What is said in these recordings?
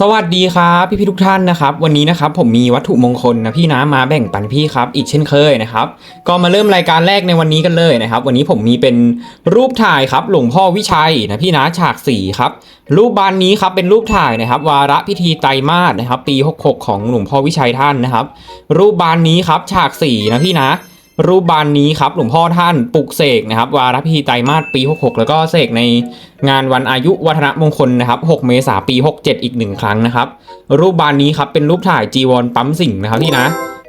สวัสดีครับพี่พี่ๆทุกท่านนะครับวันนี้นะครับผมมีวัตถุมงคลนะพี่นะมาแบ่งปันพี่ครับอีกเช่นเคยนะครับก็มาเริ่มรายการแรกในวันนี้กันเลยนะครับ วันนี้ผมมีเป็นรูปถ่ายครับหลวงพ่อวิชัยนะพี่นะฉากสีครับรูปบานนี้ครับเป็นรูปถ่ายนะครับ วาระพิธีไตรมาสนะครับ ปี 66 ของหลวงพ่อวิชัยท่านนะครับ รูปบานนี้ครับฉากสีนะพี่นะ รูปบานนี้ครับหลวงพ่อท่านปลุกเสกนะครับ วาระพิธีไตรมาสปี 66 แล้วก็เสกในงานวันอายุวัฒนมงคลนะครับ 6 เมษาปี 67 อีกหนึ่งครั้งนะครับ รูปบานนี้ครับเป็นรูปถ่ายจีวรปั๊มสิ่งนะครับพี่นะ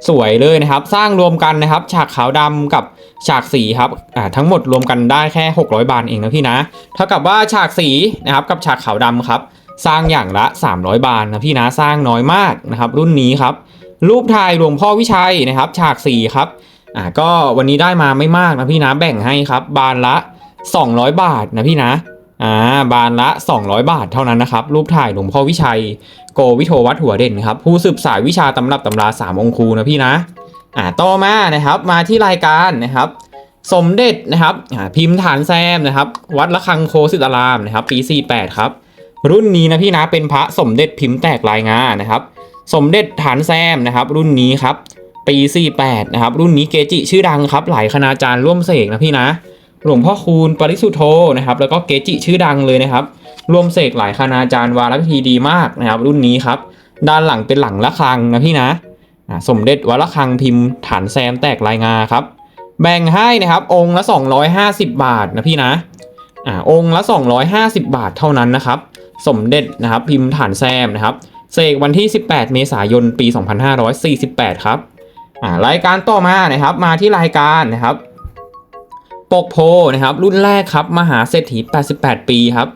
สวยเลยนะครับ สร้างรวมกันนะครับ ฉากขาวดำกับฉากสีครับอ่าทั้งหมดรวมกันได้แค่ 600 บาทเองนะพี่นะ เท่ากับว่าฉากสีนะครับกับฉากขาวดำครับ สร้างอย่างละ 300 บาทนะพี่นะสร้างน้อยมากนะครับ รุ่นนี้ครับ รูปถ่ายหลวงพ่อวิชัยนะครับ ฉากสีครับ อ่าก็วันนี้ได้มาไม่มากนะพี่นะแบ่งให้ครับ บานละ 200 บาทนะพี่นะอ่าบานละ 200 บาทเท่านั้นนะครับ รูปถ่ายหลวงพ่อวิชัย โกวิโทวัฒน์หัวเด่นครับ ผู้สืบสายวิชาตำรับตำราสามองคูนะพี่นะอ่าต่อมานะครับมาที่รายการนะครับสมเด็จนะครับพิมพ์ฐานแซมนะครับ วัดละคังโคสิตารามนะครับ ปี 48 ครับ รุ่นนี้นะพี่นะเป็นพระสมเด็จพิมพ์แตกลายงานะครับ สมเด็จฐานแซมนะครับ รุ่นนี้ครับ ปี 48 นะครับ รุ่นนี้เกจิชื่อดังครับ หลายคณาจารย์ร่วมเสกนะพี่นะ หลวงพ่อคูณปริสุธโธนะครับ แล้วก็เกจิชื่อดังเลยนะครับ ร่วมเสกหลายคณาจารย์วารพิธีดีมากนะครับ รุ่นนี้ครับ ด้านหลังเป็นหลังละคังนะพี่นะ สมเด็จวัลคังพิมพ์ฐานแซมแตกลายงาครับ แบ่งให้นะครับ องค์ละ 250 บาทนะพี่นะ อ่า องค์ละ 250 บาทเท่านั้นนะครับ สมเด็จนะครับพิมพ์ฐานแซมนะครับ เสกวันที่ 18 เมษายน ปี 2548 ครับ อ่ารายการต่อมานะครับ มาที่รายการนะครับ ปกโพนะครับ รุ่นแรกครับ มหาเศรษฐี 88 ปีครับ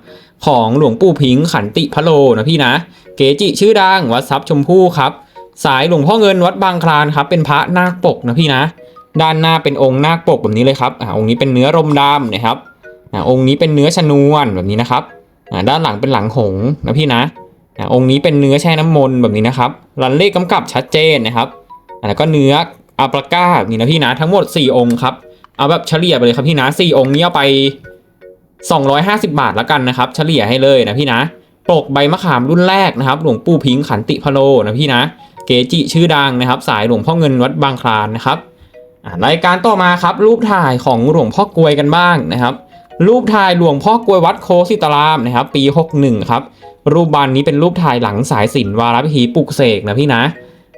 ของหลวงปู่พิงค์ขันติพะโลนะพี่นะ เกจิชื่อดังวัดทรัพย์ชมพู่ครับ สายหลวงพ่อเงินวัดบางคลานครับ เป็นพระนาคปกนะพี่นะ ด้านหน้าเป็นองค์นาคปกแบบนี้เลยครับอ่าองค์นี้เป็นเนื้อรมดำนะครับอ่าองค์นี้เป็นเนื้อชนวนแบบนี้นะครับอ่าด้านหลังเป็นหลังหงนะพี่นะอ่าองค์นี้เป็นเนื้อแช่น้ำมนต์แบบนี้นะครับรันเลขกำกับชัดเจนนะครับ แล้วก็เนื้ออัปราก้านี้นะพี่นะทั้งหมด 4 องค์ครับ เอาแบบเฉลี่ยไปเลยครับพี่นะสี่องค์นี้เอาไป 250 บาทแล้วกันนะครับ เฉลี่ยให้เลยนะพี่นะปกใบมะขามรุ่นแรกนะครับ หลวงปู่พิงขันติพโลนะพี่นะ เกจิชื่อดังนะครับ สายหลวงพ่อเงินวัดบางคลานนะครับรายการต่อมาครับ รูปถ่ายของหลวงพ่อกลวยกันบ้างนะครับ รูปถ่ายหลวงพ่อกลวยวัดโคสิตรามนะครับ ปี 61 ครับ รูปบานนี้เป็นรูปถ่ายหลังสายสินวาระพิธีปลุกเสกนะพี่นะ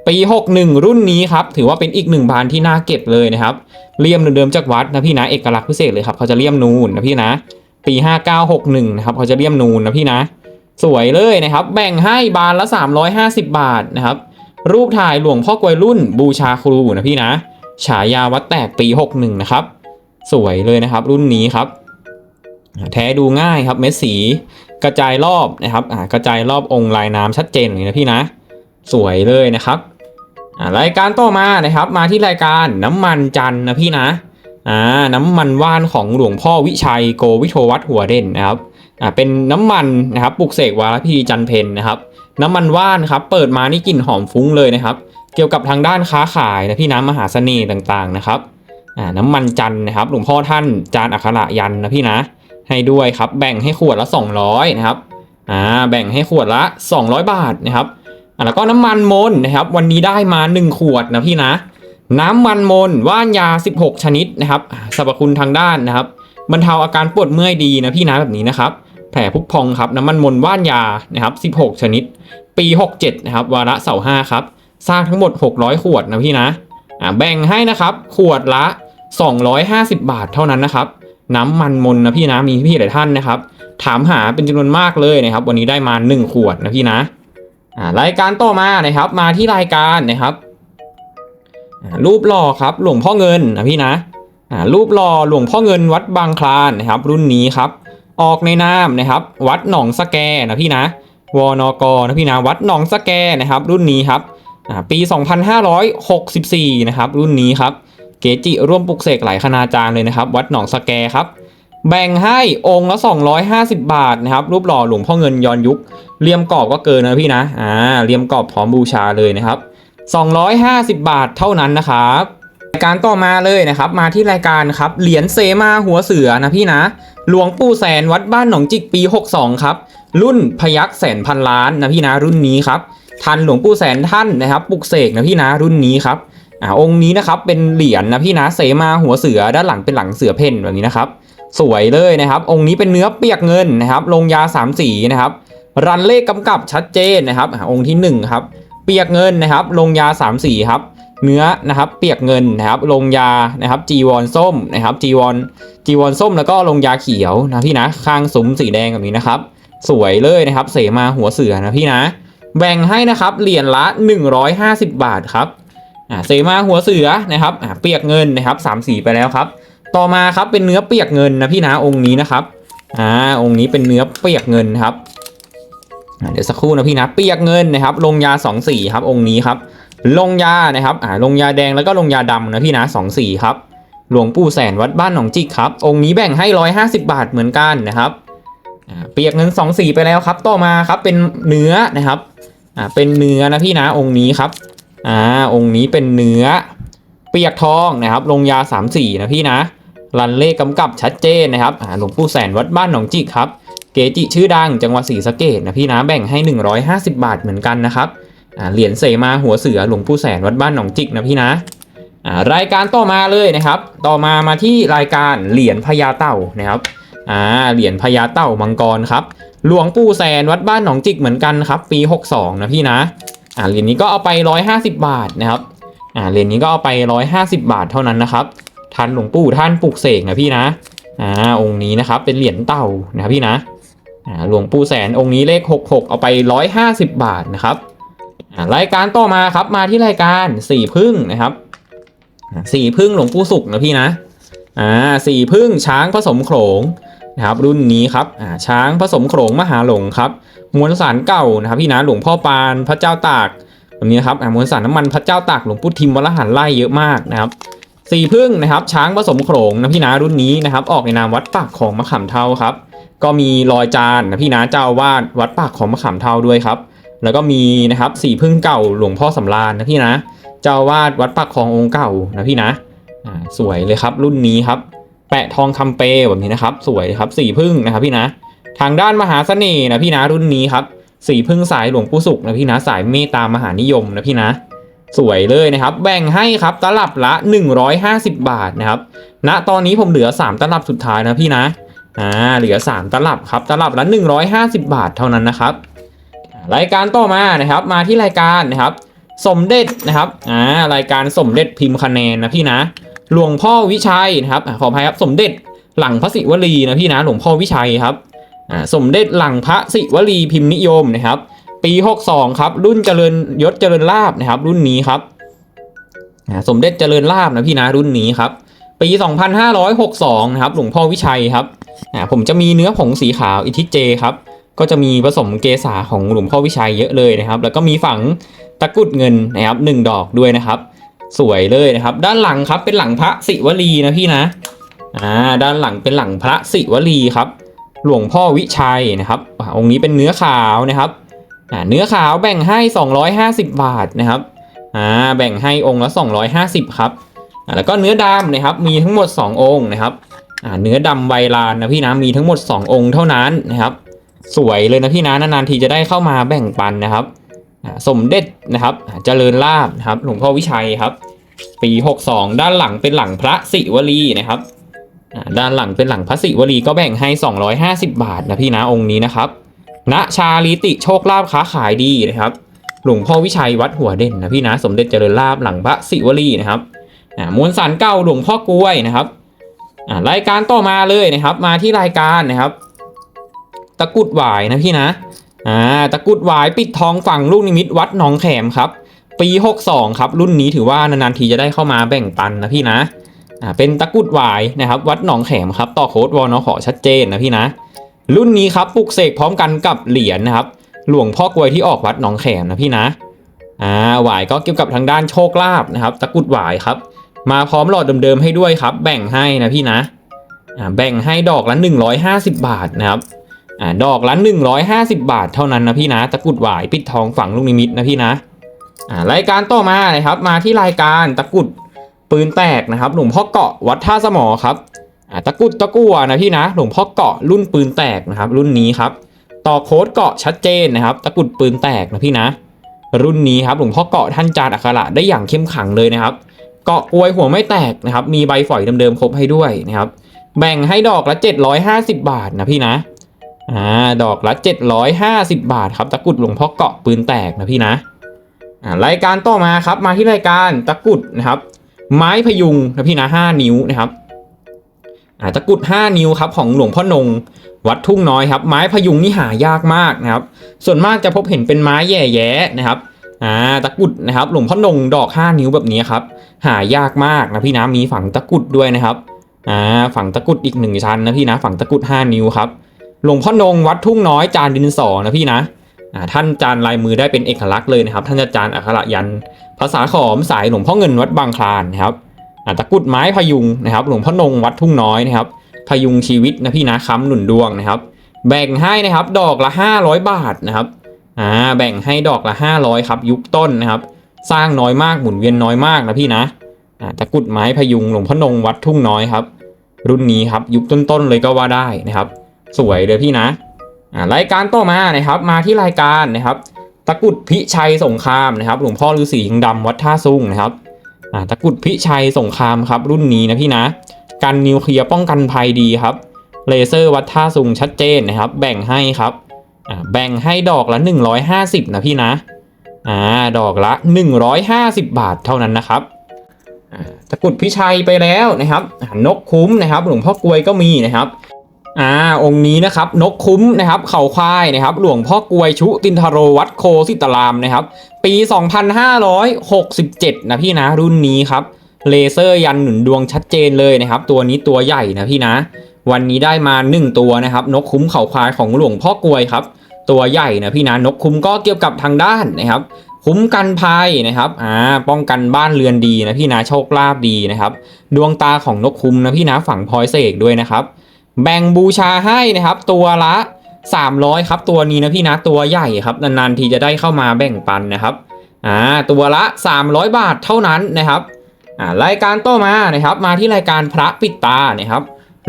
ปี 61 รุ่นนี้ครับ ถือว่าเป็นอีกหนึ่งบานที่น่าเก็บเลยนะครับเลี่ยมเดิมจากวัดนะพี่นะเอกลักษณ์พิเศษเลยครับเขาจะเลี่ยมนูนนะพี่นะ ปี 5961 นะครับเขาจะเลี่ยมนูนนะพี่นะ สวยเลยนะครับ แบ่งให้บานละ 350 บาทนะครับ รูปถ่ายหลวงพ่อกวยรุ่นบูชาครูนะพี่นะ ฉายาวัดแตกปี 61 นะครับ สวยเลยนะครับ รุ่นนี้ครับ แท้ดูง่ายครับเม็ดสีกระจายรอบนะครับกระจายรอบองค์ลายน้ำชัดเจนเลยนะพี่นะ สวยเลยนะครับ รายการต่อมานะครับ มาที่รายการน้ำมันจันนะพี่นะอ่าน้ำมันว่านของหลวงพ่อวิชัยโกวิโทวัฒน์หัวเด่นนะครับอ่าเป็นน้ำมันนะครับปลุกเสกวาระพีจันเพนนะครับ น้ำมันว่านครับเปิดมานี่กลิ่นหอมฟุ้งเลยนะครับ เกี่ยวกับทางด้านค้าขายนะพี่น้ำมหาเสน่ห์ต่างๆนะครับอ่าน้ำมันจันนะครับ หลวงพ่อท่านจานอัคระยันนะพี่นะ ให้ด้วยครับแบ่งให้ขวดละ 200นะครับอ่าแบ่งให้ขวดละ 200 บาทนะครับ แล้วก็น้ำมันมนนะครับ วันนี้ได้มา 1 ขวดนะพี่นะ น้ำมันมนว่านยา 16 ชนิดนะครับสรรพคุณทางด้านนะครับบรรเทาอาการปวดเมื่อยดีนะพี่นะแบบนี้นะครับ แผลพุพองครับน้ำมันมนว่านยานะครับ 16 ชนิด ปี 67 นะครับ วาระเสาห้าครับ สร้างทั้งหมด 600 ขวดนะพี่นะแบ่งให้นะครับขวดละ 250 บาทเท่านั้นนะครับ น้ำมันมนนะพี่นะมีพี่หลายท่านนะครับ ถามหาเป็นจำนวนมากเลยนะครับ วันนี้ได้มา 1 ขวดนะพี่นะ รายการต่อมานะครับ มาที่รายการนะครับรูปหล่อครับหลวงพ่อเงินนะพี่นะรูปหล่อหลวงพ่อเงินวัดบางคลานนะครับ รุ่นนี้ครับ ออกในนามนะครับ วัดหนองสแกนะพี่นะวนกนะพี่นะวัดหนองสแกนะครับ รุ่นนี้ครับอ่าปี 2564 นะครับ รุ่นนี้ครับ เกจิร่วมปลุกเสกหลายคณาจารย์เลยนะครับ วัดหนองสแกครับ แบ่งให้องค์ละ 250 บาทนะครับรูปหล่อหลวงพ่อเงินย้อนยุคเลี่ยมกรอบก็เกินนะพี่นะอ่าเลี่ยมกรอบพร้อมบูชาเลยนะครับ 250 บาทเท่านั้นนะครับรายการต่อมาเลยนะครับ มาที่รายการครับเหรียญเซมาหัวเสือนะพี่นะ หลวงปู่แสนวัดบ้านหนองจิกปี 62 ครับ รุ่นพยักแสนพันล้านนะพี่นะรุ่นนี้ครับทันหลวงปู่แสนท่านนะครับปลุกเสกนะพี่นะรุ่นนี้ครับอ่าองค์นี้นะครับเป็นเหรียญนะพี่นะเสมาหัวเสือด้านหลังเป็นหลังเสือเพ่นแบบนี้นะครับ สวยเลยนะครับ องค์นี้เป็นเนื้อเปียกเงินนะครับ ลงยาสามสีนะครับ รันเลขกำกับชัดเจนนะครับ องค์ที่หนึ่งครับ เปียกเงินนะครับ ลงยาสามสีครับ เนื้อนะครับ เปียกเงินนะครับ ลงยานะครับจีวรส้มนะครับจีวรจีวรส้มแล้วก็ลงยาเขียวนะพี่นะ ข้างซุ้มสีแดงแบบนี้นะครับ สวยเลยนะครับ เสมาหัวเสือนะพี่นะ แบ่งให้นะครับเหรียญละ 150 บาทครับเสมาหัวเสือนะครับเปียกเงินนะครับสามสีไปแล้วครับ ต่อมาครับเป็นเนื้อเปียกเงินนะพี่นะองค์นี้นะครับอ่าองค์นี้เป็นเนื้อเปียกเงินครับเดี๋ยวสักครู่นะพี่นะเปียกเงินนะครับ ลงยาสองสีครับองค์นี้ครับ ลงยานะครับอ่าลงยาแดงแล้วก็ลงยาดำนะพี่นะสองสีครับหลวงปู่แสนวัดบ้านหนองจิกครับ องค์นี้แบ่งให้150บาทเหมือนกันนะครับอ่าเปียกเงินสองสีไปแล้วครับ ต่อมาครับเป็นเนื้อนะครับอ่าเป็นเนื้อนะพี่นะองค์นี้ครับอ่าองค์นี้เป็นเนื้อ เปียกทองนะครับ ลงยาสามสีนะพี่นะ รันเลขกำกับชัดเจนนะครับหลวงปู่แสนวัดบ้านหนองจิกครับ เกจิชื่อดังจังหวัดศรีสะเกดนะพี่นะแบ่งให้ 150 บาทเหมือนกันนะครับเหรียญเสมาหัวเสือหลวงปู่แสนวัดบ้านหนองจิกนะพี่นะรายการต่อมาเลยนะครับ ต่อมามาที่รายการเหรียญพญาเต่านะครับเหรียญพญาเต่ามังกรครับหลวงปู่แสนวัดบ้านหนองจิกเหมือนกันครับ ปี 62 นะพี่นะเหรียญนี้ก็เอาไป 150 บาทนะครับเหรียญนี้ก็เอาไป 150 บาทเท่านั้นนะครับ ทันหลวงปู่ท่านปลุกเสกนะพี่นะอ่าองค์นี้นะครับเป็นเหรียญเต่านะครับพี่นะอ่าหลวงปู่แสนองค์นี้เลข 66 เอาไป 150 บาทนะครับอ่ารายการต่อมาครับมาที่รายการสี่พึ่งนะครับสี่พึ่งหลวงปู่สุขนะพี่นะอ่าสี่พึ่งช้างผสมโขลงนะครับรุ่นนี้ครับอ่าช้างผสมโขลงมหาหลงครับมวลสารเก่านะครับพี่นะหลวงพ่อปานพระเจ้าตากแบบนี้ครับอ่ามวลสารน้ำมันพระเจ้าตากหลวงปู่ทิมวรหันไล่เยอะมากนะครับ สีพึ่งนะครับช้างผสมโขลงนะพี่นะรุ่นนี้นะครับออกในนามวัดปากของมะขามเท่าครับก็มีรอยจานนะพี่นะเจ้าวาดวัดปากของมะขามเท่าด้วยครับแล้วก็มีนะครับสีพึ่งเก่าหลวงพ่อสำราญนะพี่นะ เจ้าวาดวัดปากขององค์เก่านะพี่นะอ่าสวยเลยครับรุ่นนี้ครับแปะทองคำเปแบบนี้นะครับ สวยครับสีพึ่งนะครับพี่นะ ทางด้านมหาเสน่ห์นะพี่นะรุ่นนี้ครับสีพึ่งสายหลวงปู่สุขนะพี่นะสายเมตตามหานิยมนะพี่นะ สวยเลยนะครับ แบ่งให้ครับตลับละ 150 บาทนะครับณตอนนี้ผมเหลือ 3 ตลับสุดท้ายนะพี่นะอ่าเหลือ 3 ตลับครับตลับละ 150 บาทเท่านั้นนะครับ รายการต่อมานะครับมาที่รายการนะครับ สมเด็จนะครับอ่ารายการสมเด็จพิมพ์คะแนนนะพี่นะ หลวงพ่อวิชัยนะครับขออภัยครับสมเด็จหลังพระศิวลีนะพี่นะหลวงพ่อวิชัยครับอ่าสมเด็จหลังพระศิวลีพิมพ์นิยมนะครับ ปี 62 ครับ รุ่นเจริญยศเจริญลาบนะครับ รุ่นนี้ครับสมเด็จเจริญลาบนะพี่นะรุ่นนี้ครับ ปี 2562 นะครับ หลวงพ่อวิชัยครับผมจะมีเนื้อผงสีขาวอิทิเจครับ ก็จะมีผสมเกษาของหลวงพ่อวิชัยเยอะเลยนะครับ แล้วก็มีฝังตะกุดเงินนะครับหนึ่งดอกด้วยนะครับ สวยเลยนะครับ ด้านหลังครับเป็นหลังพระศิวลีนะพี่นะอ่าด้านหลังเป็นหลังพระศิวลีครับ หลวงพ่อวิชัยนะครับองค์นี้เป็นเนื้อขาวนะครับ เนื้อขาวแบ่งให้ 250 บาทนะครับอ่าแบ่งให้องค์ละ 250 ครับแล้วก็เนื้อดำนะครับมีทั้งหมด 2 องค์นะครับอ่าเนื้อดำไวลานนะพี่นะมีทั้งหมด 2 องค์เท่านั้นนะครับ สวยเลยนะพี่นะนานๆทีจะได้เข้ามาแบ่งปันนะครับอ่าสมเด็จนะครับเจริญลาบนะครับหลวงพ่อวิชัยครับ ปี 62 ด้านหลังเป็นหลังพระศิวลีนะครับอ่าด้านหลังเป็นหลังพระศิวลีก็แบ่งให้ 250 บาทนะพี่นะองค์นี้นะครับ ณชาลิติโชคลาภค้าขายดีนะครับ หลวงพ่อวิชัยวัดหัวเด่นนะพี่นะสมเด็จเจริญลาบหลังพระศิวลีนะครับมวลสารเก่าหลวงพ่อกล้วยนะครับรายการต่อมาเลยนะครับ มาที่รายการนะครับ ตะกุดหวายนะพี่นะอ่าตะกุดหวายปิดทองฝั่งลูกนิมิตวัดหนองแขมครับ ปี 62 ครับ รุ่นนี้ถือว่านานๆทีจะได้เข้ามาแบ่งปันนะพี่นะอ่าเป็นตะกุดหวายนะครับ วัดหนองแขมครับ ต่อโค้ดวอนอขอชัดเจนนะพี่นะ รุ่นนี้ครับปลุกเสกพร้อมกันกับเหรียญนะครับ หลวงพ่อกวยที่ออกวัดหนองแขมนะพี่นะอ่าหวายก็เกี่ยวกับทางด้านโชคลาภนะครับตะกุดหวายครับ มาพร้อมหลอดเดิมๆให้ด้วยครับ แบ่งให้นะพี่นะอ่าแบ่งให้ดอกละ150 บาทนะครับอ่าดอกละ150 บาทเท่านั้นนะพี่นะ ตะกุดหวายปิดทองฝังลูกนิมิตนะพี่นะอ่ารายการต่อมานะครับ มาที่รายการตะกุดปืนแตกนะครับหลวงพ่อเกาะวัดท่าสมอครับ ตะกุดตะกั่วนะพี่นะหลวงพ่อเกาะรุ่นปืนแตกนะครับ รุ่นนี้ครับ ต่อโค้ดเกาะชัดเจนนะครับ ตะกุดปืนแตกนะพี่นะ รุ่นนี้ครับหลวงพ่อเกาะท่านจานอัคระได้อย่างเข้มขังเลยนะครับ เกาะอวยหัวไม่แตกนะครับ มีใบฝอยเดิมๆครบให้ด้วยนะครับ แบ่งให้ดอกละ 750 บาทนะพี่นะอ่าดอกละ 750 บาทครับ ตะกุดหลวงพ่อเกาะปืนแตกนะพี่นะอ่ารายการต่อมาครับมาที่รายการตะกุดนะครับ ไม้พยุงนะพี่นะ5นิ้วนะครับ ตะกุด 5 นิ้วครับของหลวงพ่อนง วัดทุ่งน้อยครับ ไม้พยุงนี่หายากมากนะครับ ส่วนมากจะพบเห็นเป็นไม้แย่แยนะครับอ่าตะกุดนะครับ หลวงพ่อนงดอก 5 นิ้วแบบนี้ครับหายากมากนะพี่นะมีฝังตะกุดด้วยนะครับอ่าฝังตะกุดอีกหนึ่งชั้นนะพี่นะฝังตะกุด 5 นิ้วครับหลวงพ่อนงวัดทุ่งน้อยจานดินสอนะพี่นะอ่าท่านจานลายมือได้เป็นเอกลักษณ์เลยนะครับ ท่านจะจานอักขระยัน ภาษาขอมสายหลวงพ่อเงินวัดบางคลานนะครับ ตะกุดไม้พยุงนะครับหลวงพ่อนงวัดทุ่งน้อยนะครับพยุงชีวิตนะพี่นะค้ำหนุนดวงนะครับ แบ่งให้นะครับดอกละ 500 บาทนะครับอ่าแบ่งให้ดอกละ 500ครับยุคต้นนะครับ สร้างน้อยมากหมุนเวียนน้อยมากนะพี่นะอ่าตะกุดไม้พยุงหลวงพ่อนงวัดทุ่งน้อยครับรุ่นนี้ครับยุคต้นๆเลยก็ว่าได้นะครับ สวยเลยพี่นะอ่ารายการต่อมานะครับมาที่รายการนะครับ ตะกุดพิชัยสงครามนะครับ หลวงพ่อฤาษีหิงดำวัดท่าซุ่งนะครับ ตะกรุดพิชัยสงครามครับ รุ่นนี้นะพี่นะกันนิวเคลียร์ป้องกันภัยดีครับเลเซอร์วัดท่าซุงชัดเจนนะครับ แบ่งให้ครับแบ่งให้ดอกละ 150 นะพี่นะอ่าดอกละ 150 บาทเท่านั้นนะครับตะกรุดพิชัยไปแล้วนะครับ นกคุ้มนะครับ หลวงพ่อกลวยก็มีนะครับ อ่าองค์นี้นะครับนกคุ้มนะครับเข่าควายนะครับหลวงพ่อกลวยชุตินทโรวัดโคสิตรามนะครับ ปี 2567 นะพี่นะรุ่นนี้ครับเลเซอร์ยันหนุนดวงชัดเจนเลยนะครับ ตัวนี้ตัวใหญ่นะพี่นะ วันนี้ได้มา 1 ตัวนะครับ นกคุ้มเข่าควายของหลวงพ่อกลวยครับ ตัวใหญ่นะพี่นะนกคุ้มก็เกี่ยวกับทางด้านนะครับ คุ้มกันภัยนะครับอ่าป้องกันบ้านเรือนดีนะพี่นะโชคลาภดีนะครับ ดวงตาของนกคุ้มนะพี่นะฝังพลอยเสกด้วยนะครับ แบ่งบูชาให้นะครับ ตัวละ 300 ครับ ตัวนี้นะพี่นะตัวใหญ่ครับนานๆทีจะได้เข้ามาแบ่งปันนะครับอ่าตัวละ 300 บาทเท่านั้นนะครับอ่ารายการต่อมานะครับ มาที่รายการพระปิดตานะครับ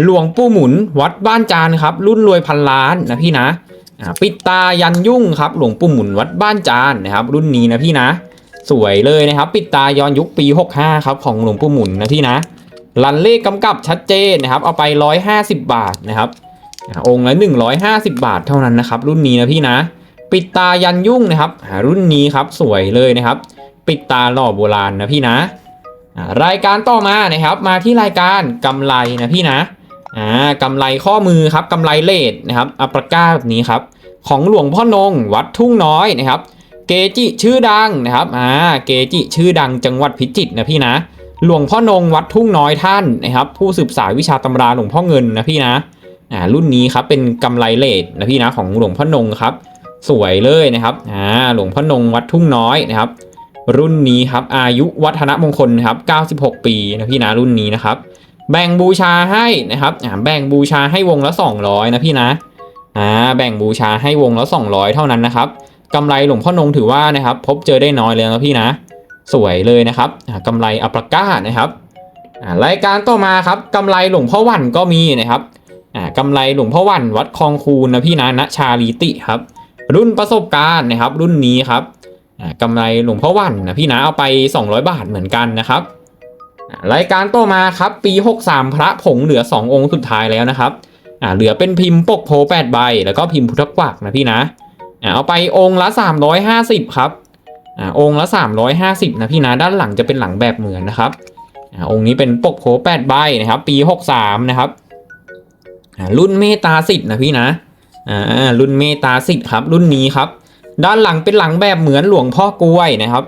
หลวงปู่หมุนวัดบ้านจานครับ รุ่นรวยพันล้านนะพี่นะอ่าปิดตายันยุ่งครับ หลวงปู่หมุนวัดบ้านจานนะครับ รุ่นนี้นะพี่นะ สวยเลยนะครับ ปิดตาย้อนยุคปี 65 ครับของหลวงปู่หมุนนะพี่นะ รันเลขกำกับชัดเจนนะครับ เอาไป 150 บาทนะครับอ่าองค์ละ 150 บาทเท่านั้นนะครับ รุ่นนี้นะพี่นะ ปิดตายันยุ่งนะครับรุ่นนี้ครับสวยเลยนะครับ ปิดตาหล่อโบราณนะพี่นะรายการต่อมานะครับมาที่รายการกำไรนะพี่นะอ่ากำไรข้อมือครับกำไรเลดนะครับอัปราก้าแบบนี้ครับของหลวงพ่อนงวัดทุ่งน้อยนะครับ เกจิชื่อดังนะครับอ่าเกจิชื่อดังจังหวัดพิจิตรนะพี่นะ หลวงพ่อนงวัดทุ่งน้อยท่านนะครับ ผู้สืบสายวิชาตำราหลวงพ่อเงินนะพี่นะอ่ารุ่นนี้ครับเป็นกำไรเลดนะพี่นะของหลวงพ่อนงครับ สวยเลยนะครับอ่าหลวงพ่อนงวัดทุ่งน้อยนะครับ รุ่นนี้ครับอายุวัฒนมงคลครับ 96 ปีนะพี่นะรุ่นนี้นะครับ แบ่งบูชาให้นะครับอ่าแบ่งบูชาให้วงละ 200 นะพี่นะอ่าแบ่งบูชาให้วงละ 200 เท่านั้นนะครับกำไรหลวงพ่อนงถือว่านะครับ พบเจอได้น้อยเลยนะพี่นะ สวยเลยนะครับอ่ากำไรอัปราก้านะครับรายการต่อมาครับกำไรหลวงพ่อวันก็มีนะครับอ่ากำไรหลวงพ่อวันวัดคลองคูนนะพี่นะณชาลีติครับ รุ่นประสบการณ์นะครับ รุ่นนี้ครับอ่ากำไรหลวงพ่อวันนะพี่นะเอาไป 200 บาทเหมือนกันนะครับรายการต่อมาครับปี 63 พระผงเหลือ 2 องค์สุดท้ายแล้วนะครับเหลือเป็นพิมพ์ปกโพ8ใบ แล้วก็พิมพ์พุทธกวักนะพี่นะเอาไปองค์ละ 350 ครับ อ่าองค์ละ 350 นะพี่นะด้านหลังจะเป็นหลังแบบเหมือนนะครับอ่าองค์นี้เป็นปกโพ8ใบนะครับ ปี 63 นะครับอ่ารุ่นเมตาสิทธ์นะพี่นะอ่ารุ่นเมตาสิทธ์ครับ รุ่นนี้ครับ ด้านหลังเป็นหลังแบบเหมือนหลวงพ่อกล้วยนะครับ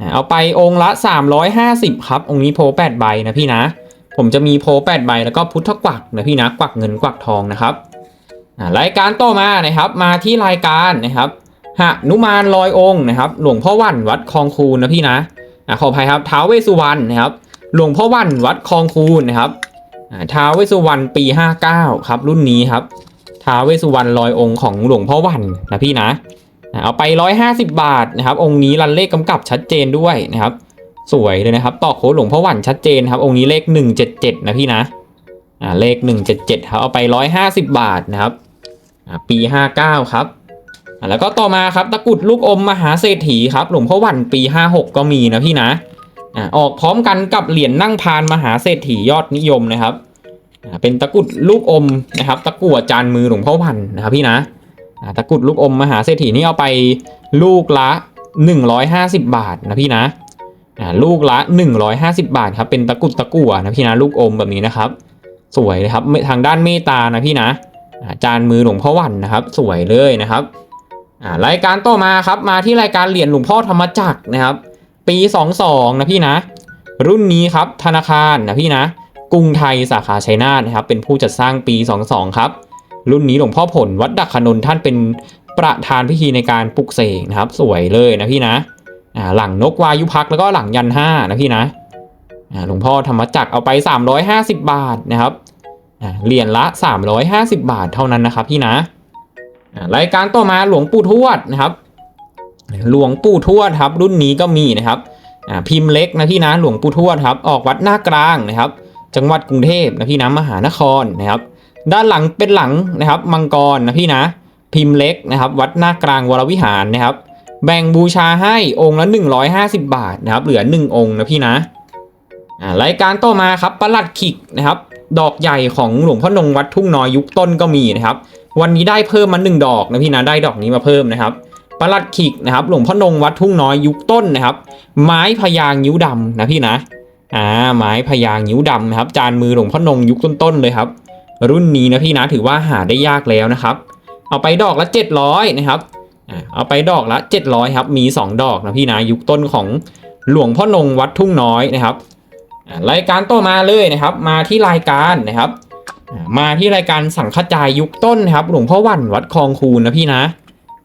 อเอาไปองค์ละ 350 ครับ องค์นี้โพ8ใบนะพี่นะ ผมจะมีโพ8ใบแล้วก็พุทธกวักนะพี่นะกวักเงินกวักทองนะครับรายการต่อมานะครับ มาที่รายการนะครับ หนุมานลอยองค์นะครับ หลวงพ่อวันวัดคลองคูนนะพี่นะอ่าขออภัยครับท้าวเวสสุวรรณนะครับ หลวงพ่อวันวัดคลองคูนนะครับท้าวเวสสุวรรณปี 59 ครับรุ่นนี้ครับท้าวเวสสุวรรณลอยองค์ของหลวงพ่อวันนะพี่นะอ่าเอาไป 150 บาทนะครับ องค์นี้รันเลขกำกับชัดเจนด้วยนะครับ สวยเลยนะครับต่อโค้ดหลวงพ่อวันชัดเจนครับ องค์นี้เลข 177 นะพี่นะอ่าเลข 177ครับเอาไป 150 บาทนะครับอ่าปี 59 ครับ แล้วก็ต่อมาครับตะกุดลูกอมมหาเศรษฐีครับหลวงพ่อวันปี 56 ก็มีนะพี่นะออกพร้อมกันกับเหรียญนั่งพานมหาเศรษฐียอดนิยมนะครับเป็นตะกุดลูกอมนะครับตะกั่วจานมือหลวงพ่อวันนะครับพี่นะตะกุดลูกอมมหาเศรษฐีนี่เอาไปลูกละ 150 บาทนะพี่นะลูกละ 150 บาทครับเป็นตะกุดตะกั่วนะพี่นะลูกอมแบบนี้นะครับ สวยเลยครับทางด้านเมตตานะพี่นะจานมือหลวงพ่อวันนะครับ สวยเลยนะครับ รายการต่อมาครับมาที่รายการเหรียญหลวงพ่อธรรมจักรนะครับ ปี 22 นะพี่นะ รุ่นนี้ครับธนาคารนะพี่นะ กรุงไทยสาขาชัยนาทนะครับ เป็นผู้จัดสร้างปี 22 ครับ รุ่นนี้หลวงพ่อผลวัดดักขนนท่านเป็นประธานพิธีในการปลุกเสกนะครับ สวยเลยนะพี่นะหลังนกวายุพักแล้วก็หลังยันห้านะพี่นะหลวงพ่อธรรมจักรเอาไป 350 บาทนะครับเหรียญละ 350 บาทเท่านั้นนะครับพี่นะ รายการต่อมาหลวงปู่ทวดนะครับ หลวงปู่ทวดครับ รุ่นนี้ก็มีนะครับพิมพ์เล็กนะพี่นะหลวงปู่ทวดครับ ออกวัดหน้ากลางนะครับ จังหวัดกรุงเทพนะพี่นะมหานครนะครับ ด้านหลังเป็นหลังนะครับ มังกรนะพี่นะ พิมพ์เล็กนะครับ วัดหน้ากลางวรวิหารนะครับ แบ่งบูชาให้องค์ละ 150 บาทนะครับ เหลือ 1 องค์นะพี่นะรายการต่อมาครับประหลัดขิกนะครับ ดอกใหญ่ของหลวงพ่อนงวัดทุ่งน้อยยุคต้นก็มีนะครับ วันนี้ได้เพิ่มมา1ดอกนะพี่นะได้ดอกนี้มาเพิ่มนะครับประหลัดขิกนะครับ หลวงพ่อนงวัดทุ่งน้อยยุคต้นนะครับ ไม้พยางนิ้วดำนะพี่นะอ่าไม้พยางนิ้วดำนะครับ จานมือหลวงพ่อนงยุคต้นๆเลยครับ รุ่นนี้นะพี่นะถือว่าหาได้ยากแล้วนะครับ เอาไปดอกละ 700นะครับเอาไปดอกละ 700ครับมี 2 ดอกนะพี่นะยุคต้นของหลวงพ่อนงวัดทุ่งน้อยนะครับ รายการต่อมาเลยนะครับ มาที่รายการนะครับ มาที่รายการสังฆจายยุคต้นนะครับ หลวงพ่อวันวัดคลองคูนนะพี่นะ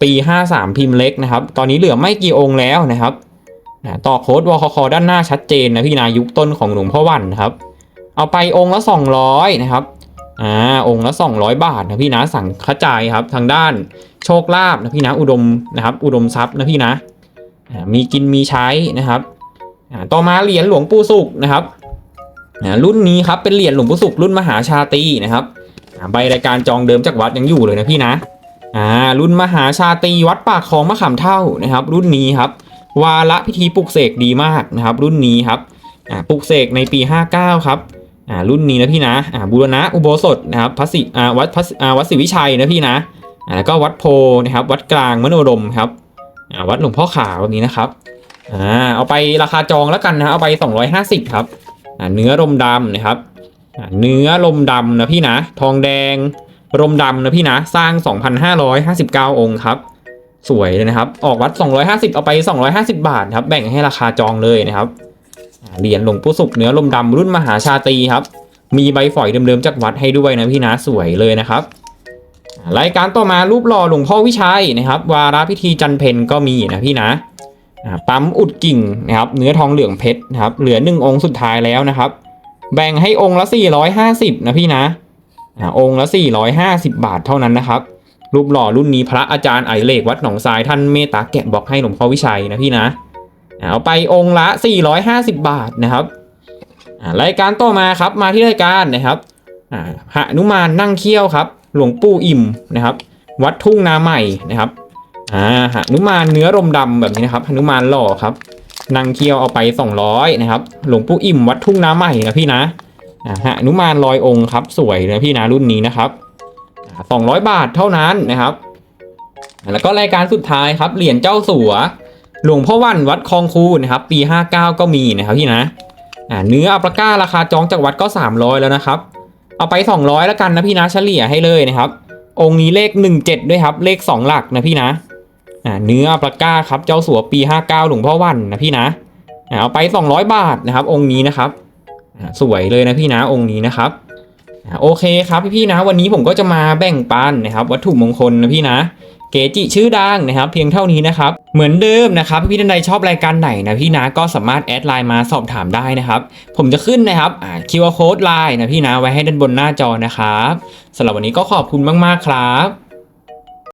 ปี 53 พิมพ์เล็กนะครับ ตอนนี้เหลือไม่กี่องค์แล้วนะครับต่อโค้ดวคคด้านหน้าชัดเจนนะพี่นะยุคต้นของหลวงพ่อวันนะครับ เอาไปองค์ละ 200 นะครับอ่าองค์ละ 200 บาทนะพี่นะสั่งขจายครับทางด้านโชคลาภนะพี่นะอุดมนะครับ อุดมทรัพย์นะพี่นะมีกินมีใช้นะครับ ต่อมาเหรียญหลวงปู่สุขนะครับรุ่นนี้ครับเป็นเหรียญหลวงปู่สุขรุ่นมหาชาตีนะครับใบรายการจองเดิมจากวัดยังอยู่เลยนะพี่นะอ่ารุ่นมหาชาตีวัดปากคลองมะขามเท่านะครับ รุ่นนี้ครับ วาระพิธีปลุกเสกดีมากนะครับ รุ่นนี้ครับอ่าปลุกเสกในปี 59 ครับอ่ารุ่นนี้นะพี่นะอ่าบูรณะอุโบสถนะครับพระศิอ่าวัดพระอ่าวัดศรีวิชัยนะพี่นะอ่าแล้วก็วัดโพนะครับ วัดกลางมโนรมครับอ่าวัดหลวงพ่อขาวแบบนี้นะครับ อ่าเอาไปราคาจองแล้วกันนะเอาไป 250 ครับอ่าเนื้อลมดำนะครับอ่าเนื้อลมดำนะพี่นะทองแดงลมดำนะพี่นะสร้าง 2,559 องค์ครับ สวยเลยนะครับ ออกวัด 250 เอาไป 250 บาทครับ แบ่งให้ราคาจองเลยนะครับเหรียญหลวงปู่สุขเนื้อลมดำรุ่นมหาชาตรีครับ มีใบฝอยเดิมๆจากวัดให้ด้วยนะพี่นะสวยเลยนะครับรายการต่อมารูปหล่อหลวงพ่อวิชัยนะครับ วาระพิธีจันเพนก็มีนะพี่นะ ปั๊มอุดกิ่งนะครับเนื้อทองเหลืองเพชรนะครับเหลือหนึ่งองค์สุดท้ายแล้วนะครับ แบ่งให้องค์ละ 450 นะพี่นะอ่าองค์ละ 450 บาทเท่านั้นนะครับ รูปหล่อรุ่นนี้พระอาจารย์ไอเลกวัดหนองทรายท่านเมตตาแกะบอกให้หลวงพ่อวิชัยนะพี่นะเอาไปองค์ละ 450 บาทนะครับรายการต่อมาครับมาที่รายการนะครับอ่าหนุมานนั่งเคี้ยวครับ หลวงปู่อิ่มนะครับ วัดทุ่งนาใหม่นะครับ อ่าหนุมานเนื้อรมดำแบบนี้นะครับหนุมานหล่อครับนั่งเคียวเอาไป 200นะครับหลวงปู่อิ่มวัดทุ่งนาใหม่นะพี่นะอ่าหนุมานลอยองค์ครับสวยนะพี่นะรุ่นนี้นะครับสองร้อยบาทเท่านั้นนะครับ แล้วก็รายการสุดท้ายครับเหรียญเจ้าสัว หลวงพ่อวันวัดคลองคูนะครับ ปี 59 ก็มีนะครับพี่นะอ่าเนื้ออัปลาก้าราคาจองจากวัดก็ 300 แล้วนะครับ เอาไป 200 แล้วกันนะพี่นะเฉลี่ยให้เลยนะครับ องค์นี้เลข 17 ด้วยครับ เลข 2 หลักนะพี่นะ อ่าเนื้อปลาก้าครับเจ้าสัวปี 59หลวงพ่อวันนะพี่นะอ่าเอาไป 200 บาทนะครับ องค์นี้นะครับอ่าสวยเลยนะพี่นะองค์นี้นะครับอ่าโอเคครับพี่ๆนะ วันนี้ผมก็จะมาแบ่งปันนะครับ วัตถุมงคลนะพี่นะเกจิชื่อดังนะครับ เพียงเท่านี้นะครับ เหมือนเดิมนะครับ พี่ท่านใดชอบรายการไหนนะพี่นะก็สามารถแอดไลน์มาสอบถามได้นะครับ ผมจะขึ้นนะครับคิวอา QR code ไลน์นะพี่นะไว้ให้ด้านบนหน้าจอนะครับสำหรับวันนี้ก็ขอบคุณมากๆครับ